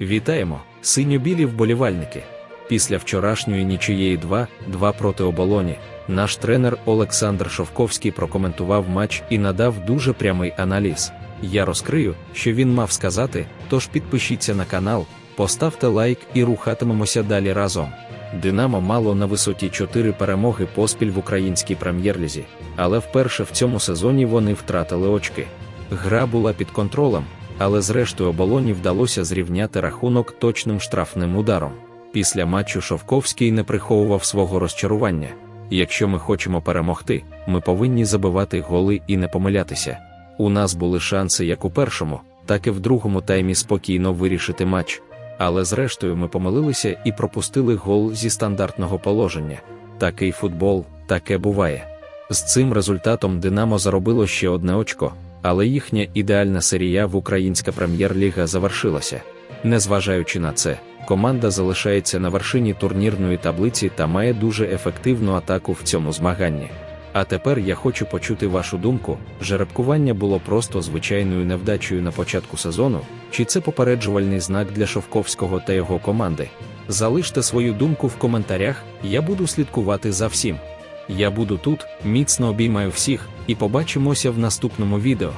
Вітаємо, синьо-білі вболівальники. Після вчорашньої нічиєї 2-2 проти оболоні, наш тренер Олександр Шовковський прокоментував матч і надав дуже прямий аналіз. Я розкрию, що він мав сказати, тож підпишіться на канал, поставте лайк і рухатимемося далі разом. Динамо мало на висоті 4 перемоги поспіль в українській прем'єр-лізі, але вперше в цьому сезоні вони втратили очки. Гра була під контролем, але зрештою оболоні вдалося зрівняти рахунок точним штрафним ударом. Після матчу Шовковський не приховував свого розчарування. Якщо ми хочемо перемогти, ми повинні забивати голи і не помилятися. У нас були шанси як у першому, так і в другому таймі спокійно вирішити матч. Але зрештою ми помилилися і пропустили гол зі стандартного положення. Такий футбол, таке буває. З цим результатом Динамо заробило ще одне очко, але їхня ідеальна серія в українська прем'єр-ліга завершилася. Незважаючи на це, команда залишається на вершині турнірної таблиці та має дуже ефективну атаку в цьому змаганні. А тепер я хочу почути вашу думку: жеребкування було просто звичайною невдачею на початку сезону, чи це попереджувальний знак для Шовковського та його команди? Залиште свою думку в коментарях, я буду слідкувати за всім. Я буду тут, міцно обіймаю всіх, і побачимося в наступному відео.